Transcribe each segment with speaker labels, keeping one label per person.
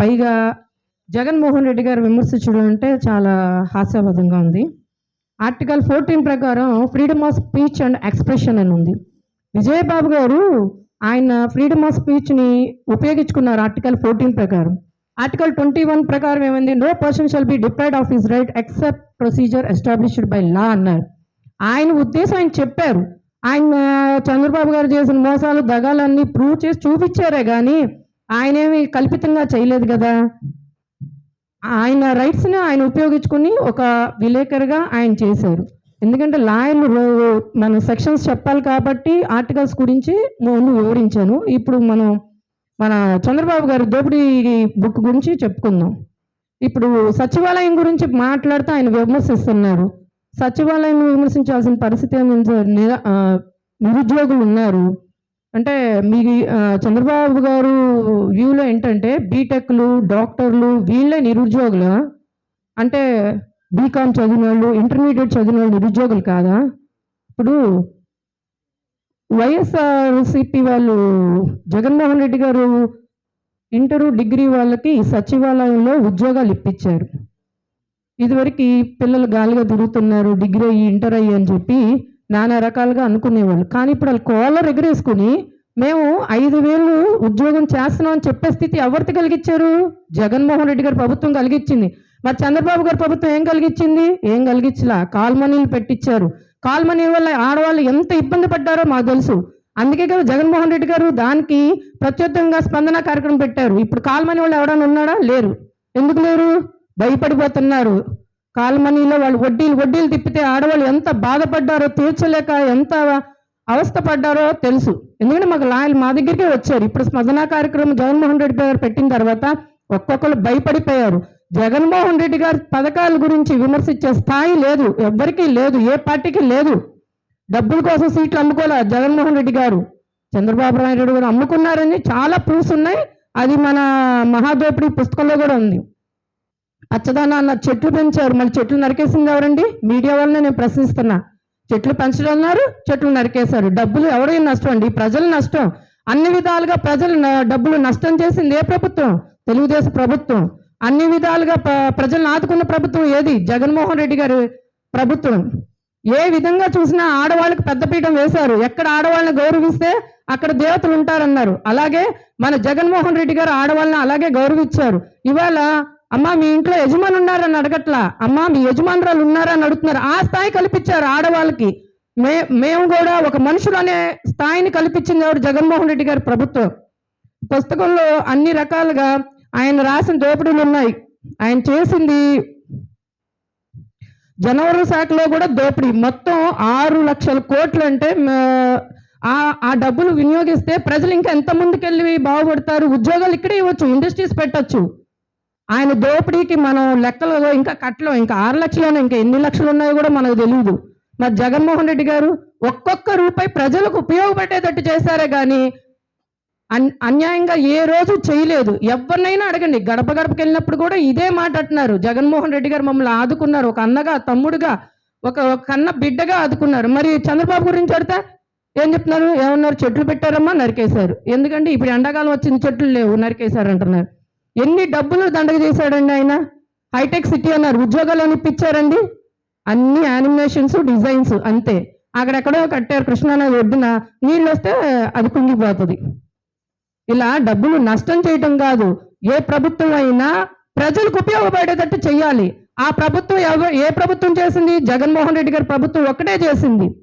Speaker 1: పైగా జగన్మోహన్ రెడ్డి గారు విమర్శించడం అంటే చాలా హాస్యవాదంగా ఉంది. ఆర్టికల్ ఫోర్టీన్ ప్రకారం freedom of speech and expression అని ఉంది. విజయబాబు గారు ఆయన ఫ్రీడమ్ ఆఫ్ స్పీచ్ని ఉపయోగించుకున్నారు ఆర్టికల్ ఫోర్టీన్ ప్రకారం. ఆర్టికల్ ట్వంటీ వన్ ప్రకారం ఏమైంది? No person shall be deprived of his right except procedure established by law అన్నారు. ఆయన ఉద్దేశం ఆయన చెప్పారు. ఆయన చంద్రబాబు గారు చేసిన మోసాలు దగాలన్నీ ప్రూవ్ చేసి చూపించారే కానీ ఆయనేమి కల్పితంగా చేయలేదు కదా. ఆయన రైట్స్ని ఆయన ఉపయోగించుకుని ఒక విలేకరుగా ఆయన చేశారు. ఎందుకంటే లాయర్లు రో- మన సెక్షన్స్ చెప్పాలి కాబట్టి ఆర్టికల్స్ గురించి నేను వివరించాను. ఇప్పుడు మనం మన చంద్రబాబు గారి దోపిడీ బుక్ గురించి చెప్పుకుందాం. ఇప్పుడు సచివాలయం గురించి మాట్లాడుతూ ఆయన విమర్శిస్తున్నారు. సచివాలయం విమర్శించాల్సిన పరిస్థితి ఏమైంది? నిరుద్యోగులు ఉన్నారు. అంటే మీ చంద్రబాబు గారు వ్యూలో ఏంటంటే బీటెక్లు డాక్టర్లు వీళ్ళే నిరుద్యోగులు? అంటే బీకామ్ చదివిన వాళ్ళు ఇంటర్మీడియట్ చదివిన వాళ్ళు నిరుద్యోగులు కాదా? ఇప్పుడు వైఎస్ఆర్సిపి వాళ్ళు జగన్మోహన్ రెడ్డి గారు ఇంటరు డిగ్రీ వాళ్ళకి సచివాలయంలో ఉద్యోగాలు ఇప్పించారు. ఇదివరకు పిల్లలు గాలిగా తిరుగుతున్నారు డిగ్రీ అయ్యి ఇంటర్ అయ్యి అని చెప్పి నానా రకాలుగా అనుకునేవాళ్ళు. కానీ ఇప్పుడు వాళ్ళు కోలర్ ఎగరేసుకుని మేము ఐదు వేలు ఉద్యోగం చేస్తున్నాం అని చెప్పే స్థితి ఎవరికి కలిగించారు జగన్మోహన్ రెడ్డి గారి ప్రభుత్వం కలిగించింది మరి చంద్రబాబు గారి ప్రభుత్వం ఏం కలిగించింది ఏం కలిగించలా కాల్మనీలు పెట్టించారు కాల్మనీ వల్ల ఆడవాళ్ళు ఎంత ఇబ్బంది పడ్డారో మాకు తెలుసు. అందుకే కదా జగన్మోహన్ రెడ్డి గారు దానికి ప్రత్యేకంగా స్పందన కార్యక్రమం పెట్టారు. ఇప్పుడు కాల్మనీ వాళ్ళు ఎవడన్నా ఉన్నాడా? లేరు. ఎందుకు లేరు? భయపడిపోతున్నారు. కాల్మనీలో వాళ్ళు వడ్డీలు వడ్డీలు తిప్పితే ఆడవాళ్ళు ఎంత బాధపడ్డారో తీర్చలేక ఎంత అవస్థ పడ్డారో తెలుసు. ఎందుకంటే మాకు లాయలు మా దగ్గరికే వచ్చారు. ఇప్పుడు స్మదనా కార్యక్రమం జగన్మోహన్ రెడ్డి గారు పెట్టిన తర్వాత ఒక్కొక్కరు భయపడిపోయారు. జగన్మోహన్ రెడ్డి గారి పథకాల గురించి విమర్శించే స్థాయి లేదు. ఎవ్వరికీ లేదు. ఏ పార్టీకి లేదు. డబ్బుల కోసం సీట్లు అమ్ముకోలే జగన్మోహన్ రెడ్డి గారు. చంద్రబాబు నాయుడు గారు అమ్ముకున్నారని చాలా ప్రూఫ్స్ ఉన్నాయి. అది మన మహాదోపిడి పుస్తకంలో కూడా ఉంది. పచ్చదనం అన్న చెట్లు పెంచారు. మళ్ళీ చెట్లు నరికేసింది ఎవరండి? మీడియా వల్లనే నేను ప్రశ్నిస్తున్నా. చెట్లు పెంచడం అన్నారు చెట్లు నరికేశారు. డబ్బులు ఎవరి నష్టం అండి? ప్రజల నష్టం. అన్ని విధాలుగా ప్రజలు న- డబ్బులు నష్టం చేసింది ఏ ప్రభుత్వం? తెలుగుదేశం ప్రభుత్వం. అన్ని విధాలుగా ప్ర- ప్రజలను ఆదుకున్న ప్రభుత్వం ఏది? జగన్మోహన్ రెడ్డి గారి ప్రభుత్వం. ఏ విధంగా చూసినా ఆడవాళ్ళకి పెద్దపీఠం వేశారు. ఎక్కడ ఆడవాళ్ళని గౌరవిస్తే అక్కడ దేవతలు ఉంటారన్నారు. అలాగే మన జగన్మోహన్ రెడ్డి గారు ఆడవాళ్ళని అలాగే గౌరవించారు. ఇవాళ అమ్మా మీ ఇంట్లో యజమాని ఉన్నారని అడగట్లా. అమ్మా మీ యజమానురాలు ఉన్నారా అని అడుగుతున్నారు. ఆ స్థాయి కల్పించారు ఆడవాళ్ళకి. మే మేము కూడా ఒక మనుషులు అనే స్థాయిని కల్పించింది ఎవరు? జగన్మోహన్ రెడ్డి గారి ప్రభుత్వం. పుస్తకంలో అన్ని రకాలుగా ఆయన రాసిన దోపిడీలు ఉన్నాయి. ఆయన చేసింది జనవరి శాఖలో కూడా దోపిడీ. మొత్తం ఆరు లక్షల కోట్లు అంటే ఆ ఆ డబ్బులు వినియోగిస్తే ప్రజలు ఇంకా ఎంత ముందుకెళ్ళి బాగుపడతారు? ఉద్యోగాలు ఇక్కడే ఇవ్వచ్చు ఇండస్ట్రీస్ పెట్టొచ్చు. ఆయన దోపిడీకి మనం లెక్కలు ఇంకా కట్టలేం. ఇంకా ఆరు లక్షలు ఇంకా ఎన్ని లక్షలు ఉన్నాయో కూడా మనకు తెలియదు మరి జగన్మోహన్ రెడ్డి గారు ఒక్కొక్క రూపాయి ప్రజలకు ఉపయోగపడేటట్టు చేశారే కానీ అన్- అన్యాయంగా ఏ రోజు చేయలేదు. ఎవరినైనా అడగండి. గడప గడపకి వెళ్ళినప్పుడు కూడా ఇదే మాట అంటున్నారు. జగన్మోహన్ రెడ్డి గారు మమ్మల్ని ఆదుకున్నారు. ఒక అన్నగా తమ్ముడుగా ఒక ఒక కన్న బిడ్డగా ఆదుకున్నారు. మరి చంద్రబాబు గురించి అడితే ఏం చెప్తున్నారు? ఏమన్నారు? చెట్లు పెట్టారమ్మా నరికేశారు. ఎందుకంటే ఇప్పుడు ఎండాకాలం వచ్చింది చెట్లు లేవు నరికేశారు అంటున్నారు ఎన్ని డబ్బులు దండగ చేశాడండి ఆయన? హైటెక్ సిటీ అన్నారు. ఉద్యోగాలు అని ఇప్పించారండి. అన్ని యానిమేషన్స్ డిజైన్స్ అంతే. అక్కడెక్కడో కట్టారు కృష్ణానది ఒడ్డున. నీళ్ళు వస్తే అది కుంగిపోతుంది. ఇలా డబ్బులు నష్టం చేయటం కాదు. ఏ ప్రభుత్వం అయినా ప్రజలకు ఉపయోగపడేటట్టు చెయ్యాలి. ఆ ప్రభుత్వం ఎవరు ఏ ప్రభుత్వం చేసింది? జగన్మోహన్ రెడ్డి గారి ప్రభుత్వం ఒక్కటే చేసింది.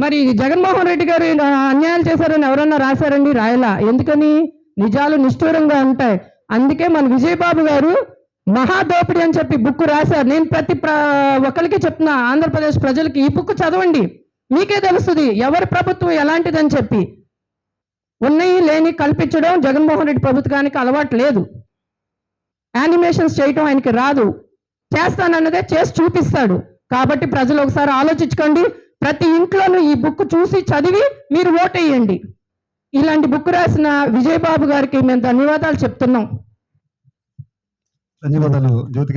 Speaker 1: మరి జగన్మోహన్ రెడ్డి గారు అన్యాయాలు చేశారని ఎవరన్నా రాశారండి? రాయలా? ఎందుకని? నిజాలు నిష్ఠూరంగా ఉంటాయి. అందుకే మన విజయబాబు గారు మహాదోపిడి అని చెప్పి బుక్ రాశారు. నేను ప్రతి ఒక్కరికి చెప్తున్నా ఆంధ్రప్రదేశ్ ప్రజలకి ఈ బుక్ చదవండి. మీకే తెలుస్తుంది ఎవరి ప్రభుత్వం ఎలాంటిదని చెప్పి. ఉన్నాయి లేని కల్పించడం జగన్మోహన్ రెడ్డి ప్రభుత్వానికి అలవాటు లేదు. యానిమేషన్స్ చేయటం ఆయనకి రాదు. చేస్తానన్నదే చేసి చూపిస్తాడు. కాబట్టి ప్రజలు ఒకసారి ఆలోచించుకోండి. ప్రతి ఇంట్లోనూ ఈ బుక్ చూసి చదివి మీరు ఓటేయండి. ఇలాంటి బుక్ రాసిన విజయబాబు గారికి మేము ధన్యవాదాలు చెప్తున్నాం.
Speaker 2: ధన్యవాదాలు జ్యోతి